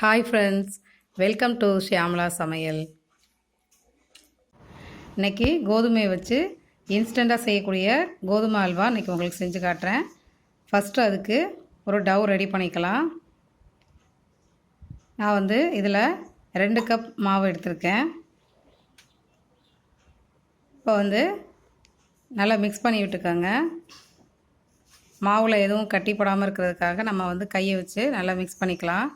Hi friends welcome to Shyamala சமையல் இன்னைக்கு கோதுமையை வச்சு இன்ஸ்டண்ட்டாக செய்யக்கூடிய கோதுமை அல்வா இன்றைக்கி உங்களுக்கு செஞ்சு காட்டுறேன். ஃபஸ்ட்டு அதுக்கு ஒரு டவ் ரெடி பண்ணிக்கலாம். நான் வந்து இதில் ரெண்டு கப் மாவு எடுத்திருக்கேன். இப்போ வந்து நல்லா மிக்ஸ் பண்ணி விட்டுக்கோங்க. மாவில் எதுவும் கட்டிப்படாமல் இருக்கிறதுக்காக நம்ம வந்து கையை வச்சு நல்லா மிக்ஸ் பண்ணிக்கலாம்.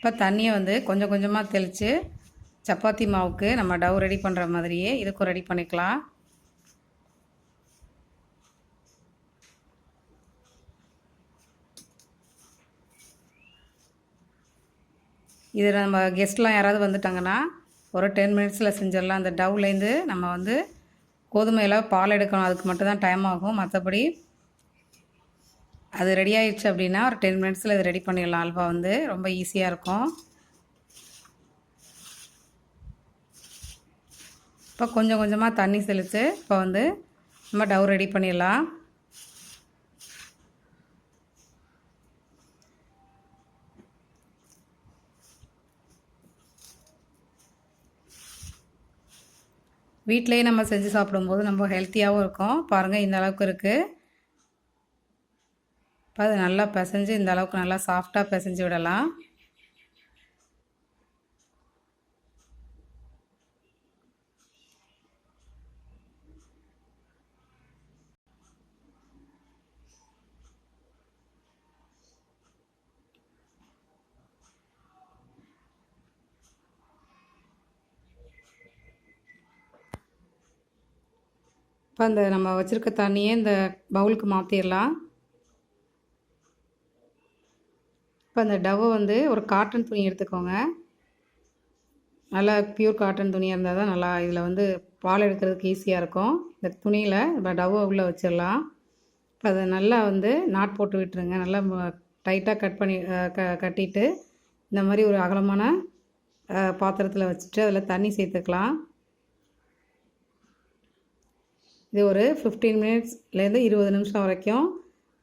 இப்போ தண்ணியை வந்து கொஞ்சம் கொஞ்சமாக தெளித்து சப்பாத்தி மாவுக்கு நம்ம டவ் ரெடி பண்ணுற மாதிரியே இதுக்கும் ரெடி பண்ணிக்கலாம். இது நம்ம கெஸ்ட்லாம் யாராவது வந்துட்டாங்கன்னா ஒரு டென் மினிட்ஸில் செஞ்சிடலாம். அந்த டவ்லேருந்து நம்ம வந்து கோதுமையில் பால் எடுக்கணும். அதுக்கு மட்டும்தான் டைம் ஆகும். மற்றபடி அது ரெடி ஆயிடுச்சு அப்படின்னா ஒரு டென் மினிட்ஸில் இது ரெடி பண்ணிடலாம். அல்வா வந்து ரொம்ப ஈஸியாக இருக்கும். இப்போ கொஞ்சம் கொஞ்சமாக தண்ணி செலுத்து இப்போ வந்து நம்ம டவ் ரெடி பண்ணிடலாம். வீட்டிலேயே நம்ம செஞ்சு சாப்பிடும்போது நம்ம ஹெல்த்தியாகவும் இருக்கும். பாருங்கள் இந்த அளவுக்கு இருக்குது இப்போ அது நல்லா பிசைஞ்சு இந்த அளவுக்கு நல்லா சாஃப்டாக பிசைஞ்சு விடலாம். இப்போ அந்த நம்ம வச்சுருக்க தண்ணியே இந்த பவுலுக்கு மாற்றிடலாம் இப்போ அந்த டவ்வை வந்து ஒரு காட்டன் துணி எடுத்துக்கோங்க. நல்லா பியூர் காட்டன் துணியாக இருந்தால் தான் நல்லா இதில் வந்து பால் எடுக்கிறதுக்கு ஈஸியாக இருக்கும். இந்த துணியில் இப்போ டவ்வை உள்ளே வச்சிடலாம். இப்போ அதை நல்லா வந்து நாட் போட்டு விட்டுருங்க. நல்லா டைட்டாக கட் பண்ணி க கட்டிட்டு இந்த மாதிரி ஒரு அகலமான பாத்திரத்தில் வச்சுட்டு அதில் தண்ணி சேர்த்துக்கலாம். இது ஒரு ஃபிஃப்டீன் மினிட்ஸ்லேருந்து இருபது நிமிஷம் வரைக்கும்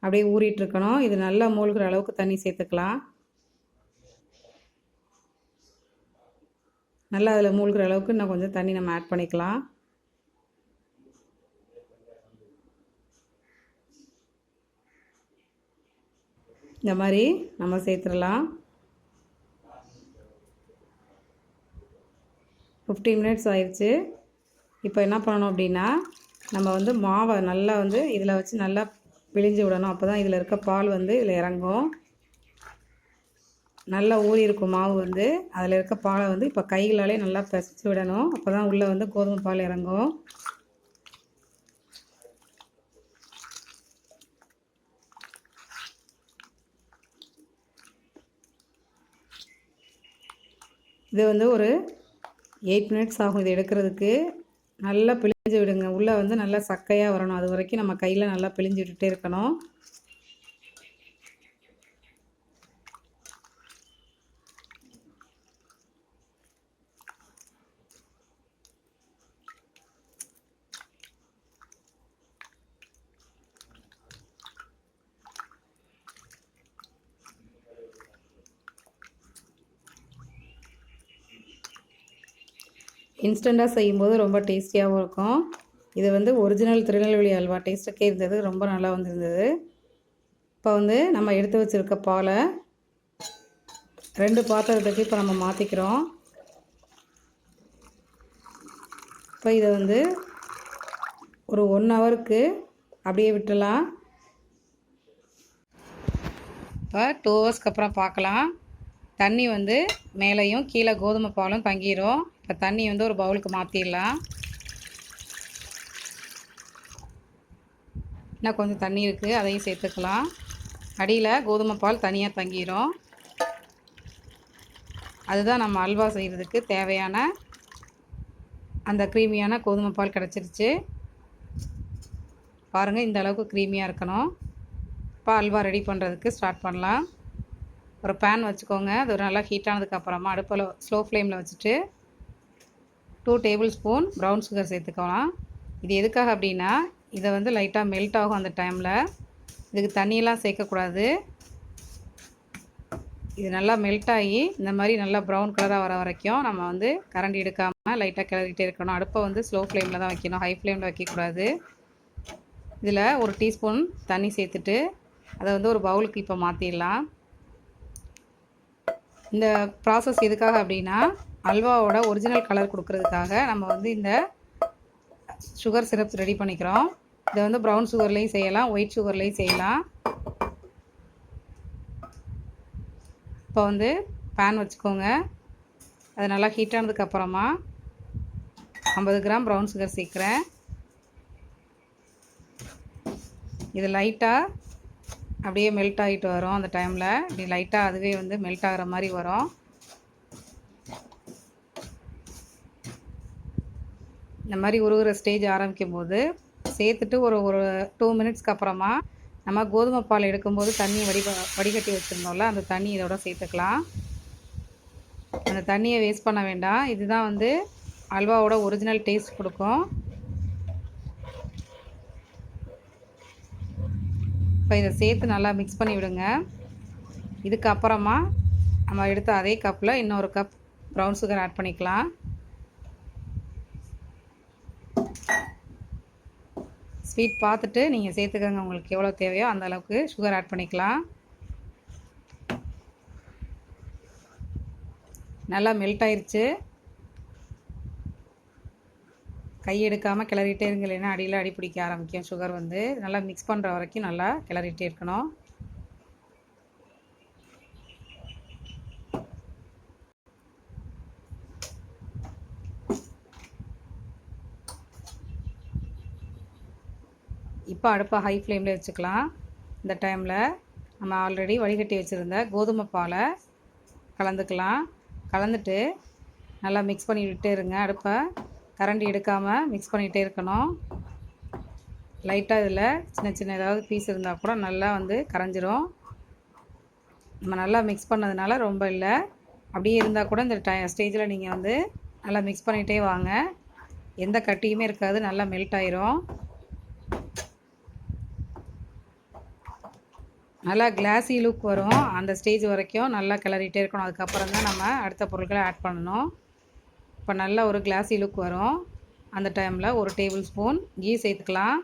அப்படியே ஊறிட்டுருக்கணும். இது நல்லா மூழ்கிற அளவுக்கு தண்ணி சேர்த்துக்கலாம். நல்லா அதில் மூழ்கிற அளவுக்கு இன்னும் கொஞ்சம் தண்ணி நம்ம ஆட் பண்ணிக்கலாம். இந்த மாதிரி நம்ம சேர்த்துடலாம். ஃபிஃப்டீன் மினிட்ஸ் ஆயிடுச்சு. இப்போ என்ன பண்ணணும் அப்படின்னா நம்ம வந்து மாவை நல்லா வந்து இதில் வச்சு நல்லா பிழிஞ்சு விடணும். அப்போ தான் இதில் இருக்க பால் வந்து இதில் இறங்கும். நல்லா ஊறி இருக்கும் மாவு வந்து. அதில் இருக்க பாலை வந்து இப்போ கைகளாலே நல்லா பிசைச்சு விடணும். அப்போ தான் உள்ளே வந்து கோதுமை பால் இறங்கும். இது வந்து ஒரு எயிட் மினிட்ஸ் ஆகும் இது எடுக்கிறதுக்கு. நல்லா பிழிஞ்சு விடுங்க. உள்ளே வந்து நல்லா சக்கையாக வரணும். அது வரைக்கும் நம்ம கையில் நல்லா பிழிஞ்சு விட்டுட்டே இருக்கணும். இன்ஸ்டண்ட்டாக செய்யும்போது ரொம்ப டேஸ்டியாகவும் இருக்கும். இது வந்து ஒரிஜினல் திருநெல்வேலி அல்வா. டேஸ்ட்டுக்கே இருந்தது ரொம்ப நல்லா வந்திருந்தது. இப்போ வந்து நம்ம எடுத்து வச்சுருக்க பாலை ரெண்டு பாத்திரத்துக்கு இப்போ நம்ம மாற்றிக்கிறோம் இப்போ இதை வந்து ஒரு ஒன் ஹவருக்கு அப்படியே விட்டுலாம் இப்போ டூ ஹவர்ஸ்க்கு அப்புறம் பார்க்கலாம். தண்ணி வந்து மேலேயும் கீழே கோதுமை பாலும் தங்கிடும் இப்போ தண்ணி வந்து ஒரு பவுலுக்கு மாற்றிடலாம் இன்னும் கொஞ்சம் தண்ணி இருக்குது அதையும் சேர்த்துக்கலாம். அடியில் கோதுமை பால் தனியாக தங்கிடும் அதுதான் நம்ம அல்வா செய்கிறதுக்கு தேவையான அந்த க்ரீமியான கோதுமை பால் கிடச்சிருச்சு. பாருங்கள் இந்த அளவுக்கு க்ரீமியாக இருக்கணும். இப்போ அல்வா ரெடி பண்ணுறதுக்கு ஸ்டார்ட் பண்ணலாம். ஒரு பேன் வச்சுக்கோங்க. அது ஒரு நல்லா ஹீட் ஆனதுக்கப்புறமா அடுப்பில் ஸ்லோ ஃப்ளேமில் வச்சுட்டு two table spoon brown sugar சேர்த்துக்கலாம். இது எதுக்காக அப்படின்னா இதை வந்து லைட்டாக மெல்ட் ஆகும் அந்த டைமில் இதுக்கு தண்ணியெல்லாம் சேர்க்கக்கூடாது. இது நல்லா மெல்ட் ஆகி இந்த மாதிரி நல்லா ப்ரௌன் கலராக வர வரைக்கும் நம்ம வந்து கரண்டி எடுக்காமல் லைட்டாக கிளறிட்டே இருக்கணும். அடுப்பை வந்து ஸ்லோ ஃப்ளேமில் தான் வைக்கணும். ஹை ஃப்ளேமில் வைக்கக்கூடாது. இதில் ஒரு டீஸ்பூன் தண்ணி சேர்த்துட்டு அதை வந்து ஒரு பவுலுக்கு இப்போ மாற்றிடலாம் இந்த ப்ராசஸ் எதுக்காக அப்படின்னா அல்வாவோட ஒரிஜினல் கலர் கொடுக்கறதுக்காக நம்ம வந்து இந்த சுகர் சிரப் ரெடி பண்ணிக்கிறோம். இதை வந்து ப்ரௌன் சுகர்லேயும் செய்யலாம் ஒயிட் சுகர்லேயும் செய்யலாம். இப்போ வந்து பேன் வச்சுக்கோங்க. அது நல்லா ஹீட்டானதுக்கப்புறமா ஐம்பது கிராம் ப்ரௌன் சுகர் சேர்க்குறேன். இது லைட்டாக அப்படியே மெல்ட் ஆகிட்டு வரும் அந்த டைமில் இப்படி லைட்டாக அதுவே வந்து மெல்ட் ஆகிற மாதிரி வரும். இந்த மாதிரி உருகிற ஸ்டேஜ் ஆரம்பிக்கும் போது சேர்த்துட்டு ஒரு ஒரு டூ மினிட்ஸ்க்கு அப்புறமா நம்ம கோதுமை பால் எடுக்கும்போது தண்ணி வடி வடிகட்டி வச்சுருந்தோம்ல அந்த தண்ணி இதோட சேர்த்துக்கலாம். அந்த தண்ணியை வேஸ்ட் பண்ண வேண்டாம். இதுதான் வந்து அல்வாவோட ஒரிஜினல் டேஸ்ட் கொடுக்கும். இப்போ இதை சேர்த்து நல்லா மிக்ஸ் பண்ணி விடுங்க. இதுக்கப்புறமா நம்ம எடுத்த அதே கப்பில் இன்னொரு கப் ப்ரௌன் சுகர் ஆட் பண்ணிக்கலாம். ஸ்வீட் பார்த்துட்டு நீங்கள் சேர்த்துக்கோங்க. உங்களுக்கு எவ்வளோ தேவையோ அந்த அளவுக்கு சுகர் ஆட் பண்ணிக்கலாம். நல்லா மெல்ட் ஆயிருச்சு. கை எடுக்காமல் கிளறிட்டே இருங்க. இல்லைன்னா அடியில் அடி பிடிக்க ஆரம்பிக்கும். சுகர் வந்து நல்லா மிக்ஸ் பண்ணுற வரைக்கும் நல்லா கிளறிட்டே இருக்கணும். இப்போ அடுப்பை ஹை ஃப்ளேமில் வச்சுக்கலாம். இந்த டைமில் நம்ம ஆல்ரெடி வடிகட்டி வச்சுருந்த கோதுமை பாலை கலந்துக்கலாம். கலந்துட்டு நல்லா மிக்ஸ் பண்ணி விட்டே இருங்க அடுப்பை. கரண்டி எடுக்காமல் மிக்ஸ் பண்ணிகிட்டே இருக்கணும். லைட்டாக இதில் சின்ன சின்ன ஏதாவது பீஸ் இருந்தால் கூட நல்லா வந்து கரைஞ்சிரும். நம்ம நல்லா மிக்ஸ் பண்ணதுனால ரொம்ப இல்லை. அப்படியே இருந்தால் கூட இந்த டை ஸ்டேஜில் நீங்கள் வந்து நல்லா மிக்ஸ் பண்ணிகிட்டே வாங்க. எந்த கட்டியுமே இருக்காது. நல்லா மெல்ட் ஆயிரும். நல்லா கிளாஸி லுக் வரும். அந்த ஸ்டேஜ் வரைக்கும் நல்லா கிளறிட்டே இருக்கணும். அதுக்கப்புறம் தான் நம்ம அடுத்த பொருட்களை ஆட் பண்ணணும். இப்போ நல்லா ஒரு கிளாஸி லுக் வரும். அந்த டைமில் ஒரு டேபிள் ஸ்பூன் கீ சேர்த்துக்கலாம்.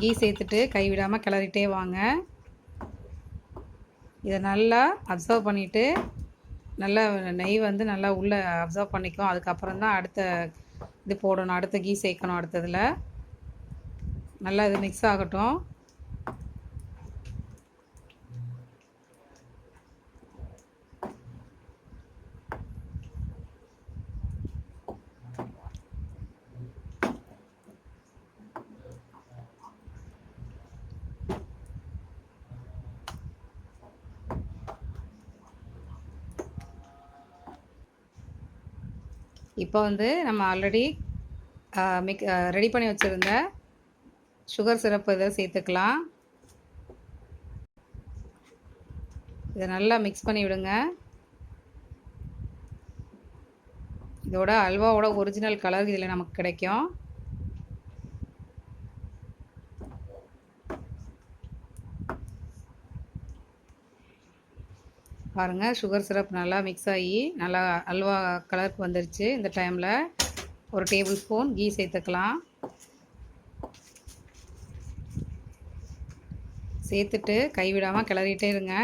கீ சேர்த்துட்டு கைவிடாமல் கிளறிட்டே வாங்க. இதை நல்லா அப்சர்வ் பண்ணிவிட்டு நல்லா நெய் வந்து நல்லா உள்ளே அப்சர்வ் பண்ணிக்கும். அதுக்கப்புறம் தான் அடுத்த இது போடணும். அடுத்த கீ சேர்க்கணும் அடுத்ததில். நல்லா இது மிக்ஸ் ஆகட்டும். இப்போ வந்து நம்ம ஆல்ரெடி மிக் ரெடி பண்ணி வச்சுருந்த சுகர் சிரப்பு இதை சேர்த்துக்கலாம். இதை நல்லா மிக்ஸ் பண்ணி விடுங்க. இதோட அல்வாவோட ஒரிஜினல் கலர் இதில் நமக்கு கிடைக்கும். பாருங்கள் சுகர் சிரப் நல்லா மிக்ஸ் ஆகி நல்லா அல்வா கலருக்கு வந்துருச்சு இந்த டைமில் ஒரு டேபிள் ஸ்பூன் கீ சேர்த்துக்கலாம். சேர்த்துட்டு கைவிடாமல் கிளறிட்டே இருங்க.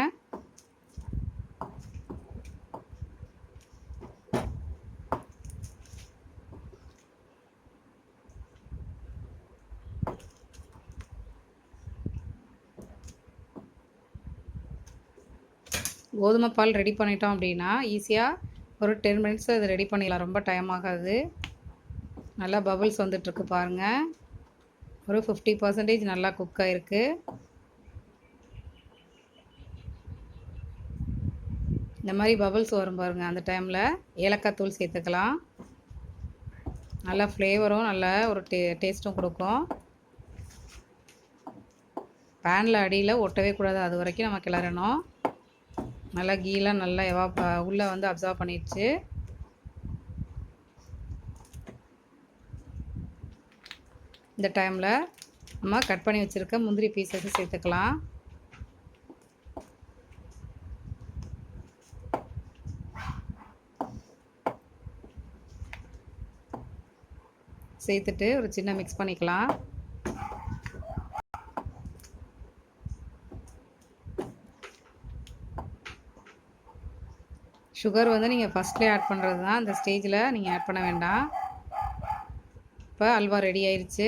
கோதுமை பால் ரெடி பண்ணிட்டோம் அப்படின்னா ஈஸியாக ஒரு டென் மினிட்ஸ் அது ரெடி பண்ணிடலாம். ரொம்ப டைம் ஆகாது. நல்லா பபுள்ஸ் வந்துட்டுருக்கு பாருங்கள் ஒரு ஃபிஃப்டி பர்சன்டேஜ் நல்லா குக் ஆகிருக்கு இந்த மாதிரி பபுள்ஸ் வரும் பாருங்கள் அந்த டைமில் ஏலக்காய் தூள் சேர்த்துக்கலாம். நல்லா ஃப்ளேவரும் நல்ல ஒரு டே டேஸ்ட்டும் கொடுக்கும். பேனில் அடியில் ஒட்டவே கூடாது அது வரைக்கும் நம்ம கிளறணும். நல்லா கீலாம் நல்லா எவா உள்ளே வந்து அப்சர்வ் பண்ணிடுச்சு. இந்த டைமில் நம்ம கட் பண்ணி வச்சுருக்க முந்திரி பீசஸும் சேர்த்துக்கலாம். சேர்த்துட்டு ஒரு சின்ன மிக்ஸ் பண்ணிக்கலாம். சுகர் வந்து நீங்கள் ஃபஸ்ட்லேயே ஆட் பண்ணுறது தான். இந்த ஸ்டேஜில் நீங்கள் ஆட் பண்ண வேண்டாம். இப்போ அல்வா ரெடி ஆயிடுச்சு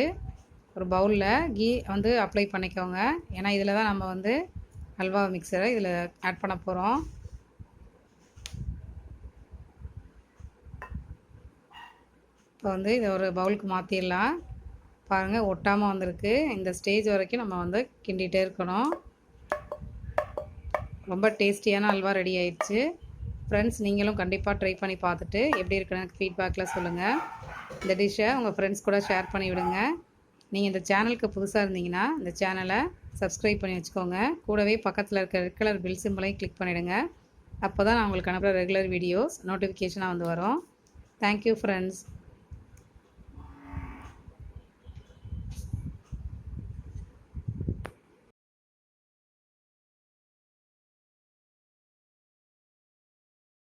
ஒரு பவுலில் கீ வந்து அப்ளை பண்ணிக்கோங்க. ஏன்னா இதில் தான் நம்ம வந்து அல்வா மிக்சரை இதில் ஆட் பண்ண போகிறோம் இப்போ வந்து இதை ஒரு பவுலுக்கு மாற்றிடலாம் பாருங்கள் ஒட்டாமல் வந்திருக்கு. இந்த ஸ்டேஜ் வரைக்கும் நம்ம வந்து கிண்டிகிட்டே இருக்கணும். ரொம்ப டேஸ்டியான அல்வா ரெடி ஆயிடுச்சு. ஃப்ரெண்ட்ஸ் நீங்களும் கண்டிப்பாக ட்ரை பண்ணி பார்த்துட்டு எப்படி இருக்குன்னு ஃபீட்பேக்கில் சொல்லுங்கள் இந்த டிஷ்ஷை உங்கள் ஃப்ரெண்ட்ஸ் கூட ஷேர் பண்ணி விடுங்க. நீங்கள் இந்த சேனலுக்கு புதுசாக இருந்தீங்கன்னா இந்த சேனலை சப்ஸ்கிரைப் பண்ணி வச்சுக்கோங்க. கூடவே பக்கத்தில் இருக்க ரெட் கலர் பில் சிம்பிளையும் கிளிக் பண்ணிவிடுங்க அப்போ தான் நான் உங்களுக்கு அனுப்புகிற ரெகுலர் வீடியோஸ் நோட்டிஃபிகேஷனாக வந்து வரும். Thank you friends